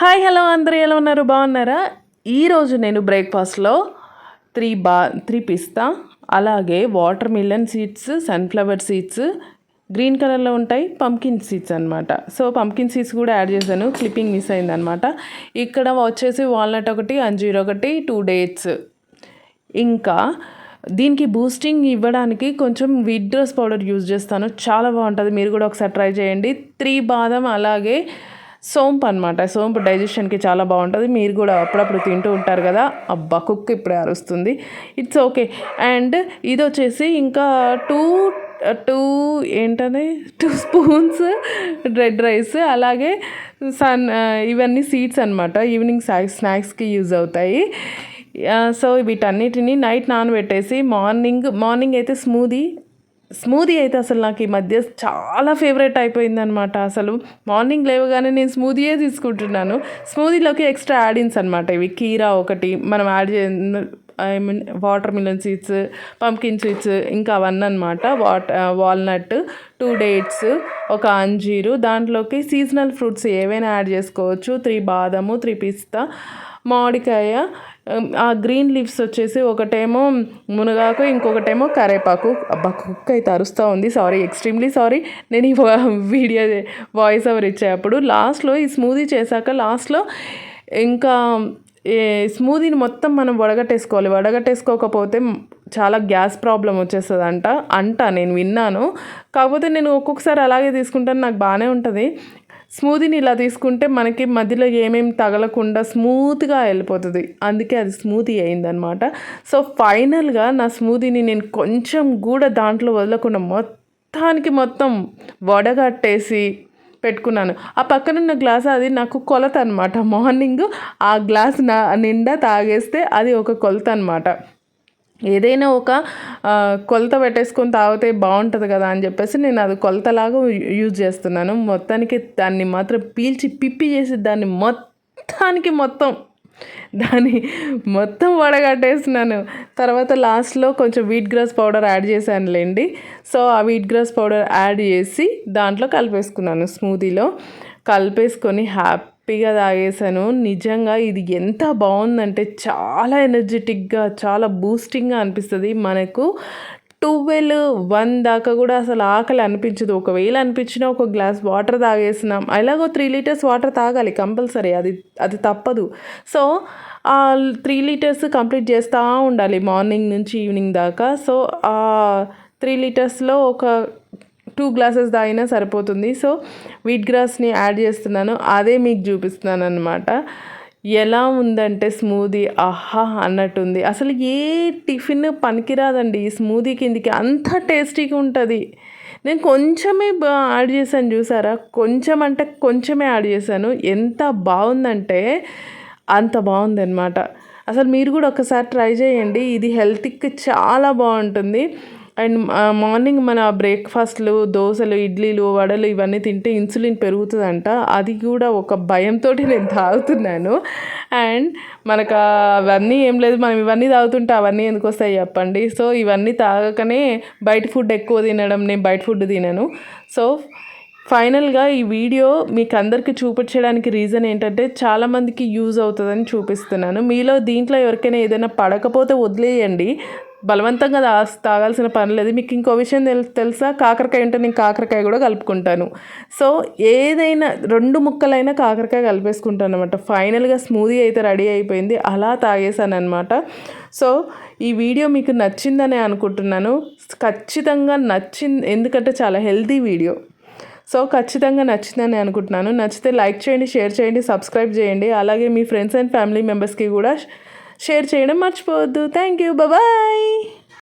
Hi hello అందరూ ఎలా ఉన్నారు? బాగున్నారా? ఈరోజు నేను బ్రేక్ఫాస్ట్లో త్రీ బా త్రీ పిస్తా అలాగే watermelon seeds sunflower seeds green కలర్లో ఉంటాయి పంకిన్ సీడ్స్ అనమాట సో పంకిన్ సీడ్స్ కూడా యాడ్ చేశాను క్లిప్పింగ్ మిస్ అయిందనమాట ఇక్కడ వచ్చేసి వాల్నట్ ఒకటి అంజీర్ ఒకటి టూ డేట్స్. ఇంకా దీనికి బూస్టింగ్ ఇవ్వడానికి కొంచెం వీట్ డ్రెస్ పౌడర్ యూజ్ చేస్తాను చాలా బాగుంటుంది. మీరు కూడా ఒకసారి ట్రై చేయండి. త్రీ బాదం అలాగే సోంపు అనమాట సోంపు డైజెషన్కి చాలా బాగుంటుంది. మీరు కూడా అప్పుడప్పుడు తింటూ ఉంటారు కదా. అబ్బా కుక్ ఇప్పుడే అరుస్తుంది. It's okay. అండ్ ఇది వచ్చేసి ఇంకా టూ టూ ఏంటది? టూ స్పూన్స్ రెడ్ రైస్ అలాగే సన్ ఇవన్నీ సీడ్స్ అనమాట ఈవినింగ్ స్నాక్స్ స్నాక్స్కి యూజ్ అవుతాయి. సో వీటన్నిటిని నైట్ నానబెట్టేసి మార్నింగ్ మార్నింగ్ అయితే స్మూదీ స్మూదీ అయితే అసలు నాకు ఈ మధ్య చాలా ఫేవరెట్ అయిపోయిందనమాట అసలు మార్నింగ్ లేవగానే నేను స్మూదీయే తీసుకుంటున్నాను. స్మూదీలోకి ఎక్స్ట్రా యాడిన్స్ అనమాట ఇవి కీరా ఒకటి మనం యాడ్ చే I mean watermelon seeds pumpkin seeds ఇంకా అవన్నీ అనమాట వాట్ వాల్నట్ టూ డేట్స్ ఒక అంజీరు. దాంట్లోకి సీజనల్ ఫ్రూట్స్ ఏవైనా యాడ్ చేసుకోవచ్చు. త్రీ బాదము త్రీ పిస్తా మామిడికాయ Um, ఆ గ్రీన్ లీవ్స్ వచ్చేసి ఒకటేమో మునగాకు ఇంకొకటేమో కరేపాకు. అబ్బా కుక్క అయితే అరుస్తూ ఉంది. సారీ ఎక్స్ట్రీమ్లీ సారీ నేను ఈ వీడియో వాయిస్ ఓవర్ ఇచ్చేటప్పుడు లాస్ట్లో ఈ స్మూదీ చేశాక లాస్ట్లో ఇంకా స్మూదీని మొత్తం మనం వడగట్టేసుకోవాలి. వడగట్టేసుకోకపోతే చాలా గ్యాస్ ప్రాబ్లం వచ్చేస్తుంది అంట అంట నేను విన్నాను. కాకపోతే నేను ఒక్కొక్కసారి అలాగే తీసుకుంటాను. నాకు బాగానే ఉంటుంది. స్మూదీని ఇలా తీసుకుంటే మనకి మధ్యలో ఏమేమి తగలకుండా స్మూత్గా వెళ్ళిపోతుంది. అందుకే అది స్మూతీ అయిందనమాట సో ఫైనల్గా నా స్మూదీని నేను కొంచెం కూడా దాంట్లో వదలకుండా మొత్తానికి మొత్తం వడగట్టేసి పెట్టుకున్నాను. ఆ పక్కనున్న గ్లాస్ అది నాకు కొలత అనమాట మార్నింగ్ ఆ గ్లాస్ నా నిండా తాగేస్తే అది ఒక కొలత అనమాట ఏదైనా ఒక కొలత పెట్టేసుకొని తాగితే బాగుంటుంది కదా అని చెప్పేసి నేను అది కొలతలాగా యూజ్ చేస్తున్నాను. మొత్తానికి దాన్ని మాత్రం పీల్చి పిప్పి చేసి దాన్ని మొత్తానికి మొత్తం దాన్ని మొత్తం వడగట్టేసినాను తర్వాత లాస్ట్లో కొంచెం వీట్ గ్రాస్ పౌడర్ యాడ్ చేశానులేండి. సో ఆ వీట్ గ్రాస్ పౌడర్ యాడ్ చేసి దాంట్లో కలిపేసుకున్నాను స్మూదీలో. కలిపేసుకొని హ్యాపీ హ్యాపీగా తాగేసాను నిజంగా ఇది ఎంత బాగుందంటే చాలా ఎనర్జెటిక్గా చాలా బూస్టింగ్గా అనిపిస్తుంది. మనకు ట్వెల్వ్ వన్ దాకా కూడా అసలు ఆకలి అనిపించదు. ఒకవేళ అనిపించినా ఒక గ్లాస్ వాటర్ తాగేసినాం. అలాగో త్రీ లీటర్స్ వాటర్ తాగాలి కంపల్సరీ. అది అది తప్పదు. సో ఆ త్రీ లీటర్స్ కంప్లీట్ చేస్తూ ఉండాలి మార్నింగ్ నుంచి ఈవినింగ్ దాకా. సో ఆ త్రీ లీటర్స్లో ఒక టూ గ్లాసెస్ తాగినా సరిపోతుంది. సో వీట్ గ్రాస్ని యాడ్ చేస్తున్నాను. అదే మీకు చూపిస్తున్నాను అనమాట ఎలా ఉందంటే స్మూదీ ఆహా అన్నట్టుంది. అసలు ఏ టిఫిన్ పనికిరాదండి ఈ స్మూదీ కిందికి. అంత టేస్టీగా ఉంటుంది. నేను కొంచెమే యాడ్ చేశాను చూసారా? కొంచెం అంటే కొంచెమే యాడ్ చేశాను. ఎంత బాగుందంటే అంత బాగుందన్నమాట. అసలు మీరు కూడా ఒకసారి ట్రై చేయండి. ఇది హెల్త్కి చాలా బాగుంటుంది. అండ్ మార్నింగ్ మన బ్రేక్ఫాస్ట్లు దోశలు ఇడ్లీలు వడలు ఇవన్నీ తింటే ఇన్సులిన్ పెరుగుతుందంట. అది కూడా ఒక భయంతో నేను తాగుతున్నాను. అండ్ మనకు అవన్నీ ఏం లేదు. మనం ఇవన్నీ తాగుతుంటే అవన్నీ ఎందుకు వస్తాయి చెప్పండి? సో ఇవన్నీ తాగకనే బయట ఫుడ్ ఎక్కువ తినడం నేను బయట ఫుడ్ తినను. సో ఫైనల్గా ఈ వీడియో మీకు అందరికీ చూపించడానికి రీజన్ ఏంటంటే చాలామందికి యూజ్ అవుతుందని చూపిస్తున్నాను. మీలో దీంట్లో ఎవరికైనా ఏదైనా పడకపోతే వదిలేయండి. బలవంతంగా తాగాల్సిన పని లేదు. మీకు ఇంకో విషయం తెలు తెలుసా? కాకరకాయ ఉంటే నేను కాకరకాయ కూడా కలుపుకుంటాను. సో ఏదైనా రెండు ముక్కలైనా కాకరకాయ కలిపేసుకుంటాను అనమాట ఫైనల్గా స్మూదీ అయితే రెడీ అయిపోయింది. అలా తాగేసాను అనమాట సో ఈ వీడియో మీకు నచ్చిందని అనుకుంటున్నాను. ఖచ్చితంగా నచ్చింది ఎందుకంటే చాలా హెల్తీ వీడియో. సో ఖచ్చితంగా నచ్చిందని అనుకుంటున్నాను. నచ్చితే లైక్ చేయండి షేర్ చేయండి సబ్స్క్రైబ్ చేయండి. అలాగే మీ ఫ్రెండ్స్ అండ్ ఫ్యామిలీ మెంబర్స్కి కూడా షేర్ చేయడం మర్చిపోవద్దు. Thank you bye